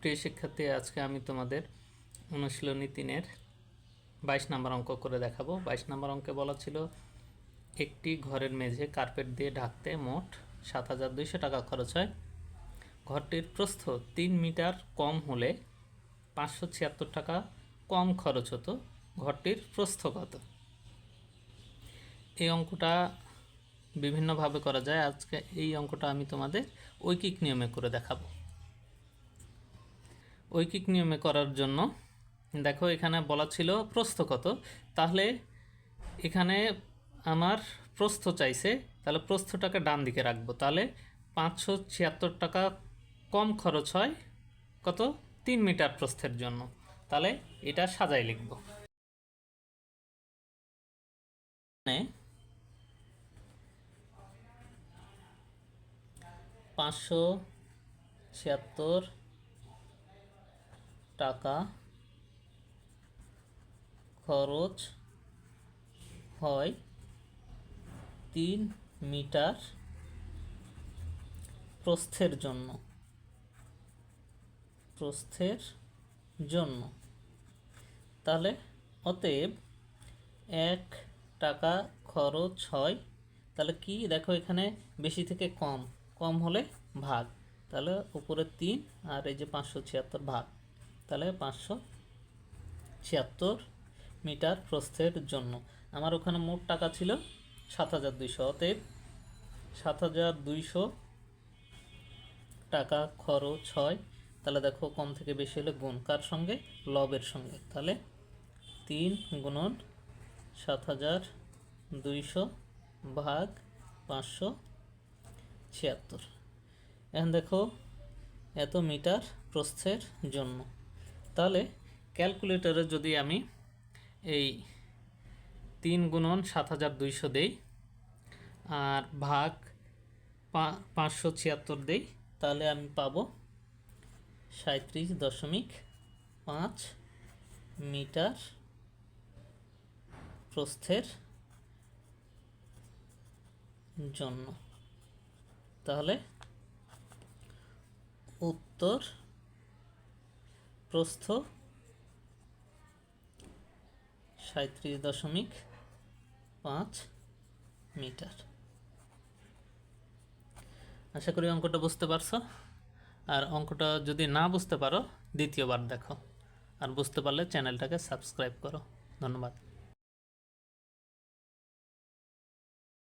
প্রিয় শিক্ষার্থী, আজকে আমি তোমাদের অনুশীলনী তিনের বাইশ নাম্বার অঙ্ক করে দেখাবো। বাইশ নাম্বার অঙ্কে বলা ছিল, একটি ঘরের মেঝে কার্পেট দিয়ে ঢাকতে মোট সাত হাজার দুইশো টাকা খরচ হয়। ঘরটির প্রস্থ তিন মিটার কম হলে পাঁচশো ছিয়াত্তর টাকা কম খরচ হতো। ঘরটির প্রস্থ কত? এই অঙ্কটা বিভিন্নভাবে করা যায়। আজকে এই অঙ্কটা আমি তোমাদের ঐকিক নিয়মে করে দেখাবো। ঐকিক নিয়মে করার জন্য। দেখো, এখানে বলা ছিল প্রস্থ কত। তাহলে এখানে আমার প্রস্থ চাইছে, তাহলে প্রস্থটাকে ডান দিকে রাখব। তাহলে পাঁচশো ছিয়াত্তর টাকা কম খরচ হয় কত? তিন মিটার প্রস্থের জন্য। তাহলে এটা সাজাই লিখব। মানে পাঁচশো ছিয়াত্তর টাকা খরচ হয় তিন মিটার প্রস্থের জন্য। প্রস্থের জন্য। তাহলে অতএব এক টাকা খরচ হয়। তাহলে কি? দেখো এখানে বেশি থেকে কম। কম হলে ভাগ। তাহলে উপরে তিন আর এই যে পাঁচশো ছিয়াত্তর ভাগ। তাহলে পাঁচশো ছিয়াত্তর মিটার প্রস্থের জন্য। আমার ওখানে মোট টাকা ছিল সাত হাজার দুইশো। অতএব সাত হাজার দুইশো টাকা খরচ হয়। তাহলে দেখো কম থেকে বেশি হলে গুণ, কার সঙ্গে? লবের সঙ্গে। তাহলে তিন গুণন সাত হাজার দুইশো ভাগ পাঁচশো ছিয়াত্তর। এখন দেখো এত মিটার প্রস্থের জন্য। তাহলে ক্যালকুলেটরে যদি আমি এই তিন গুণন সাত হাজার দুইশো দেই, আর ভাগ পাঁচশো ছিয়াত্তর দেই, তাহলে আমি পাব সাঁত্রিশ দশমিক পাঁচ মিটার প্রস্থের জন্য। তাহলে উত্তর প্রস্থ সাঁত্রিশ দশমিক পাঁচ মিটার। আশা করি অঙ্কটা বুঝতে পারছ। আর অঙ্কটা যদি না বুঝতে পারো, দ্বিতীয়বার দেখো। আর বুঝতে পারলে চ্যানেলটাকে সাবস্ক্রাইব করো। ধন্যবাদ।